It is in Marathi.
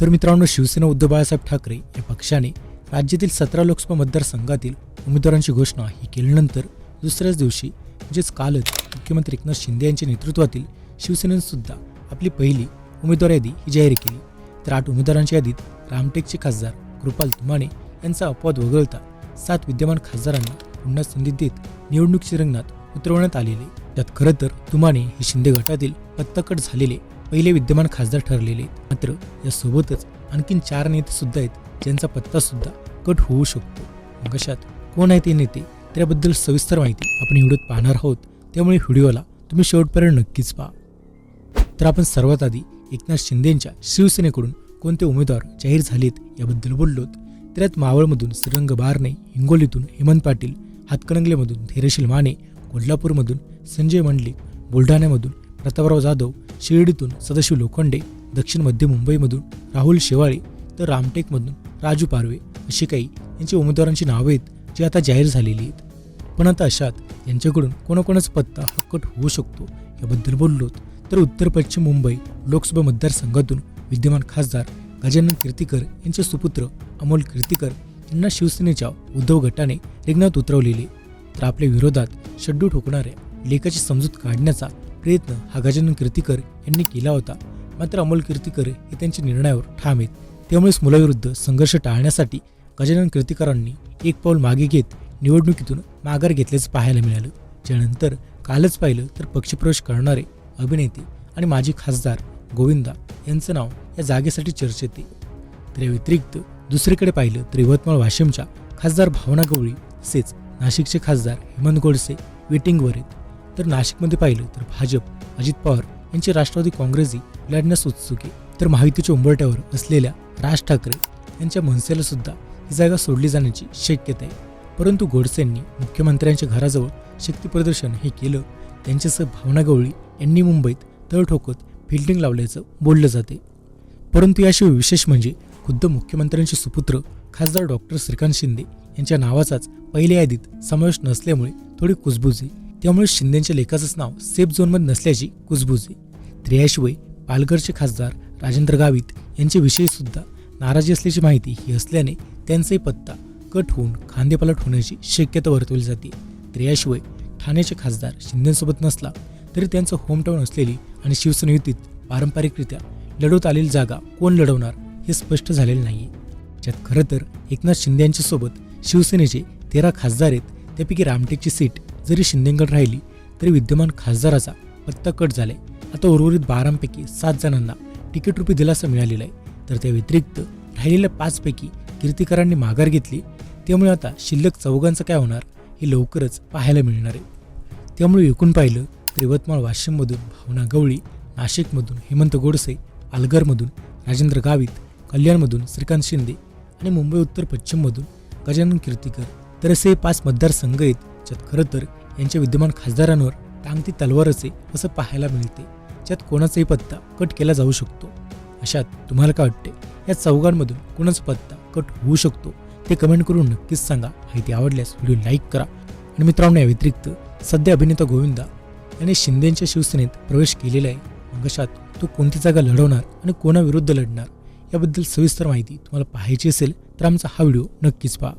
तर मित्रांनो शिवसेना उद्धव बाळासाहेब ठाकरे या पक्षाने राज्यातील सतरा लोकसभा मतदारसंघातील उमेदवारांची घोषणा ही केल्यानंतर दुसऱ्याच दिवशी म्हणजेच कालच मुख्यमंत्री एकनाथ शिंदे यांच्या नेतृत्वातील शिवसेनेनं सुद्धा आपली पहिली उमेदवार यादी ही जाहीर केली. तर आठ उमेदवारांच्या यादीत रामटेकचे खासदार कृपाल तुमाने यांचा अपवाद वगळता सात विद्यमान खासदारांना पुन्हा संधी देत निवडणुकीच्या रिंगणात उतरवण्यात आलेले. त्यात खरं तर तुमाने हे शिंदे गटातील पत्ताकट झालेले पहिले विद्यमान खासदार ठरलेले आहेत. मात्र यासोबतच आणखीन चार नेते सुद्धा आहेत ज्यांचा पत्ता सुद्धा कट होऊ शकतो. मग अशात कोण आहे ते नेते त्याबद्दल सविस्तर माहिती आपण व्हिडिओत पाहणार आहोत. त्यामुळे व्हिडिओला तुम्ही शेवटपर्यंत नक्कीच पहा. तर आपण सर्वात आधी एकनाथ शिंदेंच्या शिवसेनेकडून कोणते उमेदवार जाहीर झालेत याबद्दल बोललोत त्यात मावळमधून श्रीरंग बारणे हिंगोलीतून हेमंत पाटील हातकणंगलेमधून धैर्यशील माने कोल्हापूरमधून संजय मंडलिक बुलढाण्यामधून प्रतापराव जाधव शिर्डीतून सदाशिव लोखंडे दक्षिण मध्य मुंबईमधून राहुल शेवाळे तर रामटेकमधून राजू पारवे अशी काही यांची उमेदवारांची नावं आहेत जी आता जाहीर झालेली आहेत. पण आता अशात यांच्याकडून कोणाकोणाचा पत्ता हा होऊ शकतो याबद्दल बोललोत तर उत्तर पश्चिम मुंबई लोकसभा मतदारसंघातून विद्यमान खासदार गजानन कीर्तीकर यांचे सुपुत्र अमोल कीर्तीकर यांना शिवसेनेच्या उद्धव गटाने रिंगणात उतरवलेले. तर आपल्या विरोधात शड्डू ठोकणाऱ्या लेखाची समजूत काढण्याचा प्रयत्न हा गजानन कीर्तीकर यांनी केला होता. मात्र अमोल कीर्तीकर हे त्यांच्या निर्णयावर ठाम आहेत. त्यामुळेच मुलाविरुद्ध संघर्ष टाळण्यासाठी गजानन कीर्तीकरांनी एक पाऊल मागे घेत निवडणुकीतून माघार घेतल्याचं पाहायला मिळालं. ज्यानंतर कालच पाहिलं तर पक्षप्रवेश करणारे अभिनेते आणि माजी खासदार गोविंदा यांचं नाव या जागेसाठी चर्चेत आहे. तर या व्यतिरिक्त दुसरीकडे पाहिलं तर यवतमाळ वाशिमच्या खासदार भावना गवळी तसेच नाशिकचे खासदार हेमंत गोडसे वेटिंगवर आहेत. तर नाशिकमध्ये पाहिलं तर भाजप अजित पवार यांची राष्ट्रवादी काँग्रेसही लढण्यास उत्सुक आहे. तर महायुतीच्या उंबरट्यावर असलेल्या राज ठाकरे यांच्या मनसेला सुद्धा ही जागा सोडली जाण्याची शक्यता आहे. परंतु गोडसेंनी मुख्यमंत्र्यांच्या घराजवळ शक्तीप्रदर्शन हे केलं त्यांच्यासह भावना गवळी यांनी मुंबईत तळ ठोकत फिल्डिंग लावल्याचं बोललं जाते. परंतु याशिवाय विशेष म्हणजे खुद्द मुख्यमंत्र्यांचे सुपुत्र खासदार डॉक्टर श्रीकांत शिंदे यांच्या नावाचाच पहिल्या यादीत समावेश नसल्यामुळे थोडी कुजबूज आहे त्यामुळे शिंदेच्या लेखाचंच नाव सेफ झोनमध्ये नसल्याची कुजबूज आहे. तर याशिवाय पालघरचे खासदार राजेंद्र गावित यांच्याविषयी सुद्धा नाराजी असल्याची माहिती ही असल्याने त्यांचाही पत्ता कट होऊन खांदेपालट होण्याची शक्यता वर्तवली जाते. तर याशिवाय ठाण्याचे खासदार शिंदेसोबत नसला तरी त्यांचं होमटाऊन असलेली आणि शिवसेना युतीत पारंपरिकरित्या लढवत आलेली जागा कोण लढवणार हे स्पष्ट झालेलं नाही ज्यात खरं तर एकनाथ शिंदे यांच्यासोबत शिवसेनेचे तेरा खासदार आहेत त्यापैकी रामटेकची सीट जरी शिंदेगड राहिली तरी विद्यमान खासदाराचा पत्ता कट झालाय. आता उर्वरित बारांपैकी सात जणांना तिकीट रुपी दिलासा मिळालेला आहे. तर त्या व्यतिरिक्त राहिलेल्या पाचपैकी कीर्तिकरांनी माघार घेतली. त्यामुळे आता शिल्लक चौघांचं काय होणार हे लवकरच पाहायला मिळणार आहे. त्यामुळे एकूण पाहिलं तर यवतमाळ वाशिममधून भावना गवळी नाशिकमधून हेमंत गोडसे पालघरमधून राजेंद्र गावित कल्याणमधून श्रीकांत शिंदे आणि मुंबई उत्तर पश्चिममधून गजानन कीर्तिकर तर असे पाच मतदारसंघ आहेत. ज्यात खरं तर यांच्या विद्यमान खासदारांवर टांगती तलवारच आहे असं पाहायला मिळते. ज्यात कोणाचाही पत्ता कट केला जाऊ शकतो. अशात तुम्हाला काय वाटते? या चौघांमधून कोणाचा पत्ता कट होऊ शकतो? ते कमेंट करून नक्कीच सांगा. माहिती आवडल्यास व्हिडिओ लाईक करा. आणि मित्रांनो या व्यतिरिक्त सध्या अभिनेता गोविंदा याने शिंदेच्या शिवसेनेत प्रवेश केलेला आहे. मग अशात तो कोणती जागा लढवणार आणि कोणाविरुद्ध लढणार? याबद्दल सविस्तर माहिती तुम्हाला पाहायची असेल तर आमचा हा व्हिडिओ नक्कीच पहा.